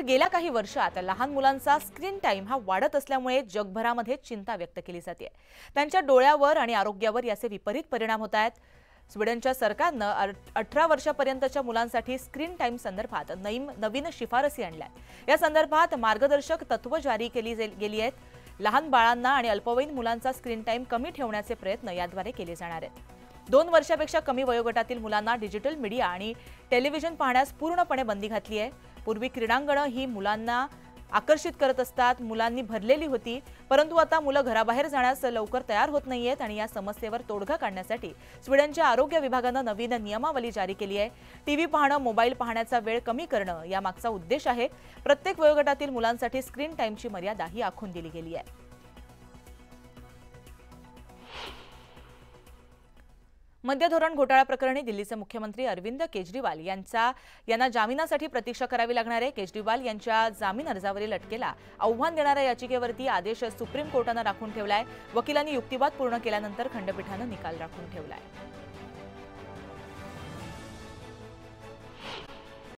तर गेल्या काही वर्षात लहान मुलांचा स्क्रीन टाइम हा वाढत असल्यामुळे जगभरामध्ये चिंता व्यक्त केली जाते. त्यांच्या डोळ्यावर आणि आरोग्यावर याचे विपरीत परिणाम होत आहेत. स्वीडनच्या सरकारनं अठरा वर्षापर्यंतच्या मुलांसाठी स्क्रीन टाइम संदर्भात नईम नवीन शिफारसी आणल्या या संदर्भात मार्गदर्शक तत्व जारी केली गेली आहेत. लहान बाळांना आणि अल्पवयीन मुलांचा स्क्रीन टाइम कमी ठेवण्याचे प्रयत्न याद्वारे केले जाणार आहेत. दोन वर्षापेक्षा कमी वयोगटातील मुलांना डिजिटल मीडिया आणि टेलिव्हिजन पाहण्यास पूर्णपणे बंदी घातली आहे. पूर्वी क्रीडांगणं ही मुलांना आकर्षित करत असतात मुलांनी भरलेली होती परंतु आता मुलं घराबाहेर जाण्यास लवकर तयार होत नाही आहेत आणि या समस्येवर तोडगा काढण्यासाठी स्वीडनच्या आरोग्य विभागानं नवीन नियमावली जारी केली आहे. टीव्ही पाहणं मोबाईल पाहण्याचा वेळ कमी करणं यामागचा उद्देश आहे. प्रत्येक वयोगटातील मुलांसाठी स्क्रीन टाईमची मर्यादा ही आखून दिली गेली आहे. मद्य धोरण घोटाळा प्रकरणी दिल्लीचे मुख्यमंत्री अरविंद केजरीवाल यांचा यांना जामिनासाठी प्रतीक्षा करावी लागणार आहे. केजरीवाल यांच्या जामीन अर्जावरील अटकेला आव्हान देणाऱ्या याचिकेवरती आदेश सुप्रीम कोर्टानं राखून ठेवलाय. वकिलांनी युक्तिवाद पूर्ण केल्यानंतर खंडपीठानं निकाल राखून ठेवलाय.